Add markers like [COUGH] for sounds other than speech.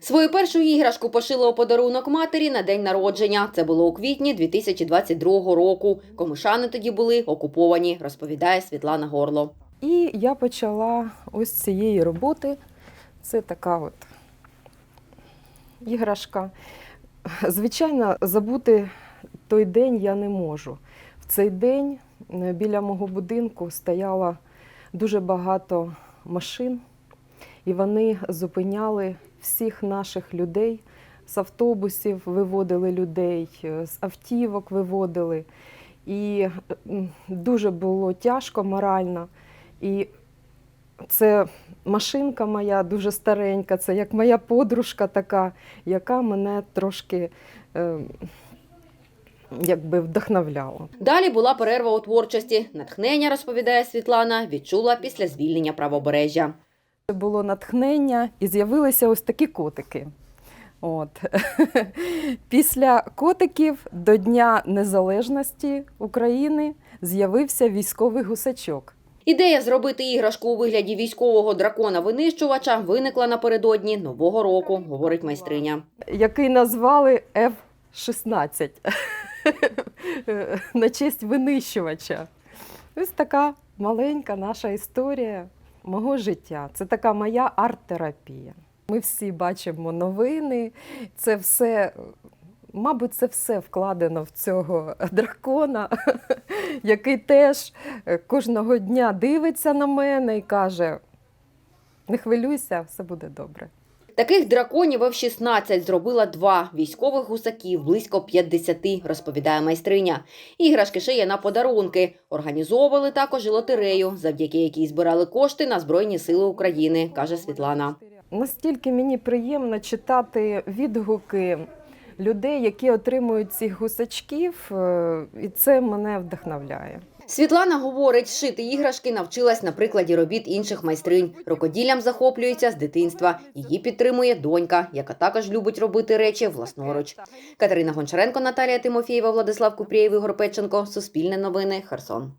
Свою першу іграшку пошила у подарунок матері на день народження. Це було у квітні 2022 року. Комишани тоді були окуповані, розповідає Світлана Горло. І я почала ось цієї роботи. Це така от іграшка. Звичайно, забути той день я не можу. В цей день е, біля мого будинку стояло дуже багато машин, і вони зупиняли всіх наших людей. З автобусів виводили людей, е, з автівок виводили. І дуже було тяжко морально. І це машинка моя дуже старенька, це як моя подружка така, яка мене трошки е, якби вдохновляла. Далі була перерва у творчості. Натхнення, розповідає Світлана, відчула після звільнення правобережжя. Це було натхнення і з'явилися ось такі котики. От. [LAUGHS] Після котиків до Дня Незалежності України з'явився військовий гусачок. Ідея зробити іграшку у вигляді військового дракона-винищувача виникла напередодні нового року, говорить майстриня. який назвали F-16 [LAUGHS] на честь винищувача. Ось така маленька наша історія мого життя. Це така моя арт-терапія. Ми всі бачимо новини, це все. Мабуть, це все вкладено в цього дракона, [LAUGHS] який теж е, кожного дня дивиться на мене і каже: не хвилюйся, все буде добре. Таких драконів F-16 зробила два військових гусаків, близько 50, розповідає майстриня. Іграшки шиє на подарунки. Організовували також лотерею, завдяки якій збирали кошти на Збройні Сили України, каже Світлана. Настільки мені приємно читати відгуки людей, які отримують цих гусачків, е, і це мене вдохновляє. Світлана говорить, шити іграшки навчилась на прикладі робіт інших майстринь. Рукоділлям захоплюється з дитинства. Її підтримує донька, яка також любить робити речі власноруч. Катерина Гончаренко, Наталія Тимофєєва, Владислав Купрієв, Ігор Петченко. Суспільне новини. Херсон.